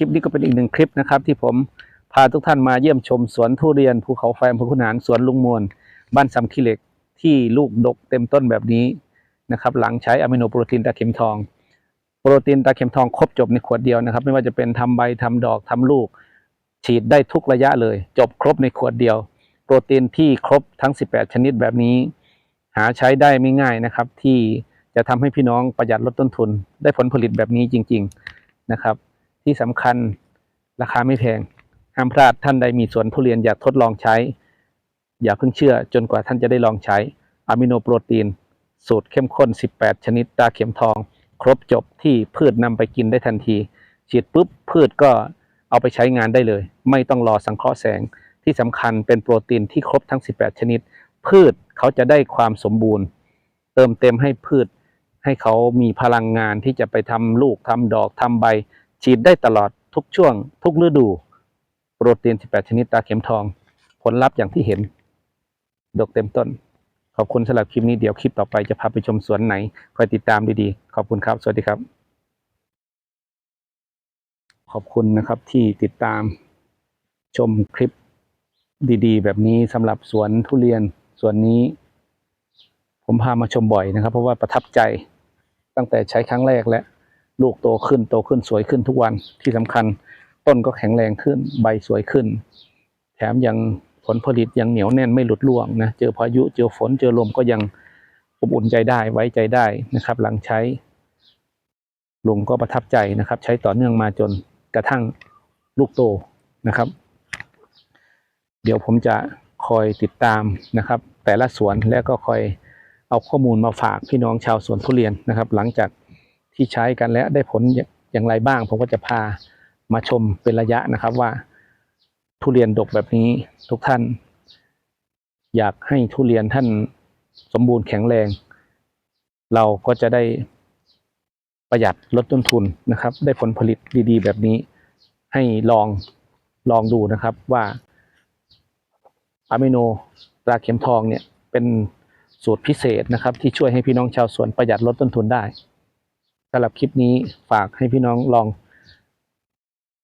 ลิปนี้ก็เป็นอีกหนึ่งคลิปนะครับ ที่ผมพาทุกท่านมาเยี่ยมชมสวนทุเรียนภูเขาไฟอำเภอขุนหารสวนลุงมวลบ้านสำขี้เหล็กที่ลูกดกเต็มต้นแบบนี้นะครับหลังใช้อะมิโนโปรตีนตาเข็มทอง โปรตีนตาเข็มทองครบจบในขวดเดียวนะครับ ไม่ว่าจะเป็นทำใบทำดอกทำลูก ฉีดได้ทุกระยะเลย จบครบในขวดเดียว โปรตีนที่ครบทั้ง 18 ชนิดแบบนี้ หาใช้ได้ไม่ง่ายนะครับ ที่จะทำให้พี่น้องประหยัดลดต้นทุน ได้ผลผลิตแบบนี้จริง ๆนะครับ ที่สำคัญราคาไม่แพงห้ามพลาดท่านใดมีสวนทุเรียนอยากทดลองใช้ อย่าเพิ่งเชื่อจนกว่าท่านจะได้ลองใช้อะมิโนโปรตีน สูตรเข้มข้น 18 ชนิดตาเข็มทอง ครบจบที่พืชนำไปกินได้ทันทีฉีดปุ๊บพืชก็เอาไปใช้งานได้เลย ไม่ต้องรอสังเคราะห์แสงที่สำคัญเป็นโปรตีนที่ครบทั้ง 18 ชนิด พืชเขาจะได้ความสมบูรณ์ เติมเต็มให้พืชให้เขามีพลังงานที่จะไปทำลูกทำดอกทำใบ ฉีดได้ตลอดทุกช่วง ทุกฤดู โปรตีน 18 ชนิดตาเข็มทอง ผลลัพธ์อย่างที่เห็น ดกเต็มต้น ขอบคุณสำหรับคลิปนี้เดี๋ยวคลิปต่อไปจะพาไปชมสวนไหน คอยติดตามดีๆ ขอบคุณครับ สวัสดีครับ ขอบคุณนะครับที่ติดตามชมคลิปดีๆ แบบนี้สำหรับสวนทุเรียนสวนนี้ ผมพามาชมบ่อยนะครับ เพราะว่าประทับใจตั้งแต่ใช้ครั้งแรกและ ลูกโตขึ้นโตขึ้นสวยขึ้นทุกวันที่สำคัญ ต้นก็แข็งแรงขึ้นใบสวยขึ้น แถมยังผลผลิตยังเหนียวแน่นไม่หลุดร่วงนะเจอพายุเจอฝนเจอลมก็ยังอบอุ่นใจได้ไว้ใจได้นะครับ หลังใช้ลุงก็ประทับใจนะครับ ใช้ต่อเนื่องมาจนกระทั่งลูกโตนะครับ เดี๋ยวผมจะคอยติดตามนะครับ แต่ละสวนแล้วก็คอยเอาข้อมูลมาฝากพี่น้องชาวสวนทุเรียนนะครับ หลังจาก ที่ใช้กันแล้วได้ผลอย่างไรบ้าง ผมก็จะพามาชมเป็นระยะนะครับว่า ทุเรียนดกแบบนี้ทุกท่าน อยากให้ทุเรียนท่านสมบูรณ์แข็งแรง เราก็จะได้ประหยัดลดต้นทุนนะครับ ได้ผลผลิตดีๆ แบบนี้ ให้ลองลองดูนะครับว่าอะมิโนตราเข็มทองเนี่ยเป็นสูตรพิเศษนะครับ ที่ช่วยให้พี่น้องชาวสวนประหยัดลดต้นทุนได้ สำหรับคลิปนี้ฝากให้พี่น้องลอง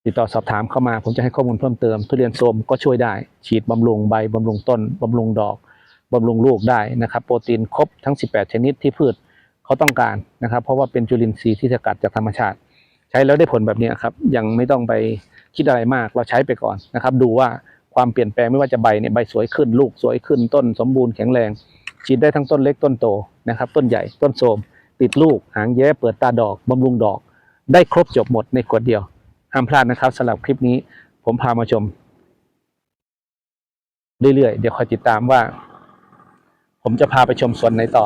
ติดต่อสอบถามเข้ามา ผมจะให้ข้อมูลเพิ่มเติมทุเรียนโทมก็ช่วยได้ ฉีดบำรุงใบบำรุงต้นบำรุงดอกบำรุงลูกได้นะครับ โปรตีนครบทั้ง 18 ชนิดที่พืชเขาต้องการนะครับ เพราะว่าเป็นจุลินทรีย์ที่สกัดจากธรรมชาติ ใช้แล้วได้ผลแบบนี้ครับ ยังไม่ต้องไปคิดอะไรมากเราใช้ไปก่อนนะครับ ดูว่าความเปลี่ยนแปลงไม่ว่าจะใบเนี่ยใบสวยขึ้น ลูกสวยขึ้นต้นสมบูรณ์แข็งแรง ฉีดได้ทั้งต้นเล็กต้นโตนะครับ ต้นใหญ่ต้นโทม ติดลูก หางแย้เปิดตาดอกบำรุงดอก ได้ครบจบหมดในขวดเดียวห้ามพลาดนะครับสำหรับคลิปนี้ผมพามาชม เรื่อยๆ เดี๋ยวคอยติดตามว่า ผมจะพาไปชมสวนไหนต่อ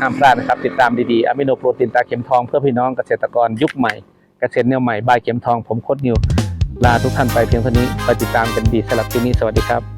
ห้ามพลาดนะครับ ติดตามดีๆอะมิโนโปรตีนตาเข็มทองเพื่อพี่น้องเกษตรกรยุคใหม่เกษตรแนวใหม่บายเข็มทองผมโคดนิวลาทุกท่านไปเพียงเท่านี้คอยติดตามกันดีสำหรับคลิปนี้สวัสดีครับ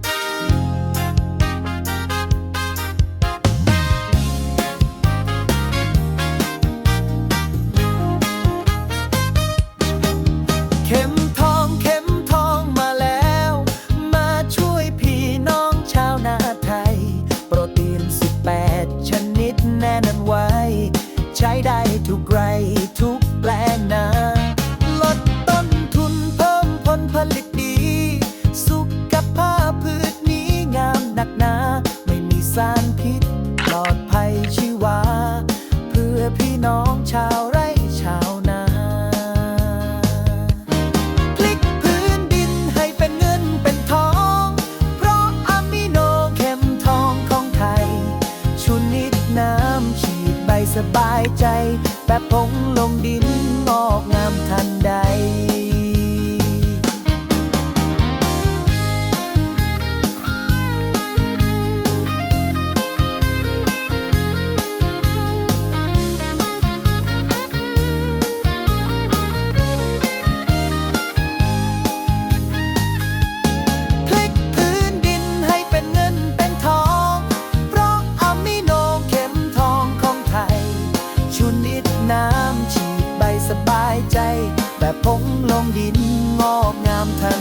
งลงดินงอก ลงดินงอกงามทัน